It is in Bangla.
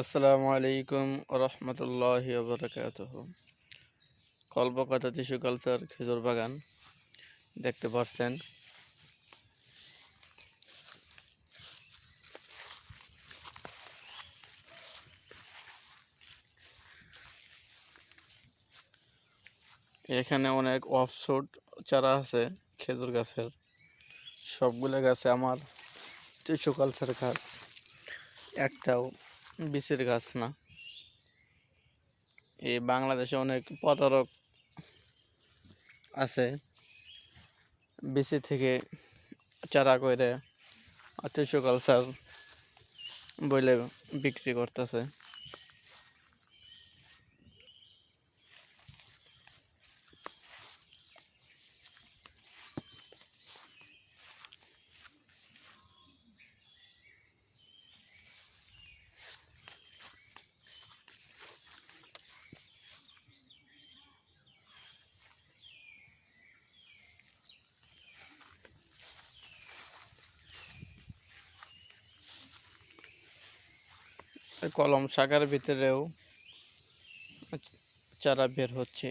আসসালামু আলাইকুম রহমতুল্লাহ বরকাত কল্পকথা টিস্যু কালচার খেজুর বাগান দেখতে পাচ্ছেন এখানে অনেক অফশুট চারা আছে খেজুর গাছের। সবগুলো গাছে আমার টিস্যু কালচার গাছ। একটাও বিচের গাছ না। এই বাংলাদেশে অনেক প্রতারক আছে। বিচি থেকে চারা করে আর্টিফিশিয়াল কালচার বলে বিক্রি করতেছে। কলম শাখার ভিতরেও চারা বের হচ্ছে।